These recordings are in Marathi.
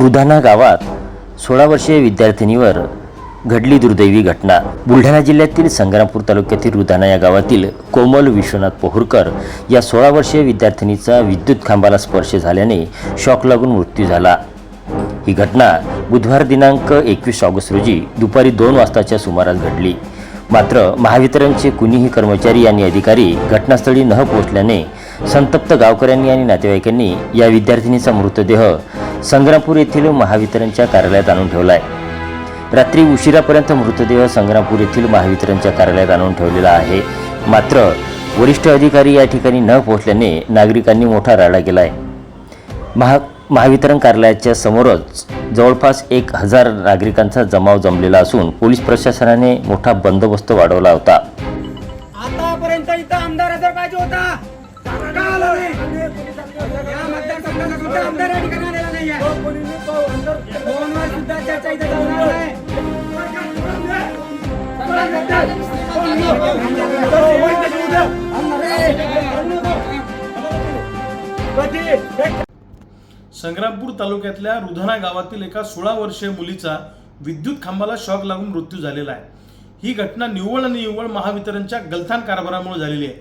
रुधाना गावात सोळा वर्षीय विद्यार्थिनीवर घडली दुर्दैवी घटना. बुलढाणा जिल्ह्यातील संग्रामपूर तालुक्यातील रुधाना या गावातील कोमल विश्वनाथ पोहुरकर या सोळा वर्षीय विद्यार्थिनीचा विद्युत खांबाला स्पर्श झाल्याने शॉक लागून मृत्यू झाला. ही घटना बुधवार दिनांक एकवीस ऑगस्ट रोजी दुपारी दोन वाजताच्या सुमारास घडली. मात्र महावितरणचे कुणीही कर्मचारी आणि अधिकारी घटनास्थळी न पोहोचल्याने संतप्त गावकऱ्यांनी आणि नातेवाईकांनी या विद्यार्थिनीचा मृतदेह संग्रामपूर येथील महावितरणच्या कार्यालयात आणून ठेवलाय. रात्री उशिरापर्यंत मृतदेह संग्रामपूर येथील महावितरणच्या कार्यालयात आणून ठेवलेला आहे. मात्र वरिष्ठ अधिकारी या ठिकाणी न पोहोचल्याने नागरिकांनी मोठा राडा केला आहे महा महावितरण कार्यालयाच्या समोरच जवळपास एक हजार नागरिकांचा जमाव जमलेला असून पोलीस प्रशासनाने मोठा बंदोबस्त वाढवला होता. आतापर्यंत इथं आमदार पाहिजे होता. आमदार या ठिकाणी आलेला फोनवर सुद्धा चर्चा संग्रामपूर तालुक्यातल्या रुधना गावातील एका सोळा वर्षीय मुलीचा विद्युत खांबाला शॉक लागून मृत्यू झालेला आहे. ही घटना निव्वळ आणि निव्वळ महावितरणच्या गलथान कारभारामुळे झालेली आहे.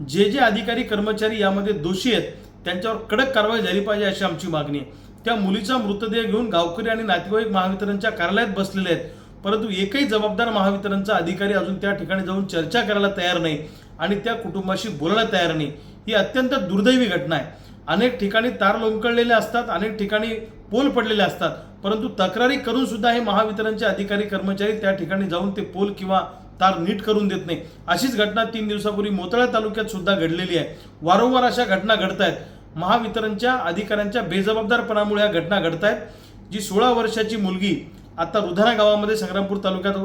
जे जे अधिकारी कर्मचारी यामध्ये दोषी आहेत त्यांच्यावर कडक कारवाई झाली पाहिजे अशी आमची मागणी आहे. त्या मुलीचा मृतदेह घेऊन गावकरी आणि नातेवाईक महावितरणच्या कार्यालयात बसलेले आहेत. परंतु एकही जबाबदार महावितरणचा अधिकारी अजून त्या ठिकाणी जाऊन चर्चा करायला तयार नाही आणि त्या कुटुंबाशी बोलायला तयार नाही. ही अत्यंत दुर्दैवी घटना आहे. अनेक ठिकाणी तार लोंबकळलेले असतात अनेक ठिकाणी पोल पडलेले असतात. परंतु तक्रारी करून सुद्धा हे महावितरणचे अधिकारी कर्मचारी त्या ठिकाणी जाऊन ते पोल किंवा तार नीट करून देत नाही. अशीच घटना तीन दिवसापूर्वी मोतळा तालुक्यात सुद्धा घडलेली आहे. वारंवार अशा घटना घडत आहेत महावितरणच्या अधिकाऱ्यांच्या बेजबाबदारपणामुळे या घटना घडत आहेत जी सोळा वर्षाची मुलगी आता रुधाना गावामध्ये संग्रामपूर तालुक्यात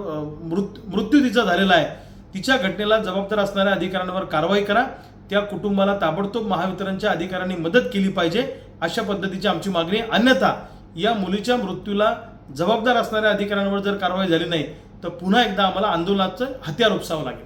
मृत मृत्यू तिचा झालेला आहे. तिच्या घटनेला जबाबदार असणाऱ्या अधिकाऱ्यांवर कारवाई करा. त्या कुटुंबाला ताबडतोब महावितरणच्या अधिकाऱ्यांनी मदत केली पाहिजे अशा पद्धतीची आमची मागणी अन्यथा या मुलीच्या मृत्यूला जबाबदार असणाऱ्या अधिकाऱ्यांवर जर कारवाई झाली नाही तर पुन्हा एकदा आम्हाला आंदोलनाचं हत्यार उपसावं लागेल.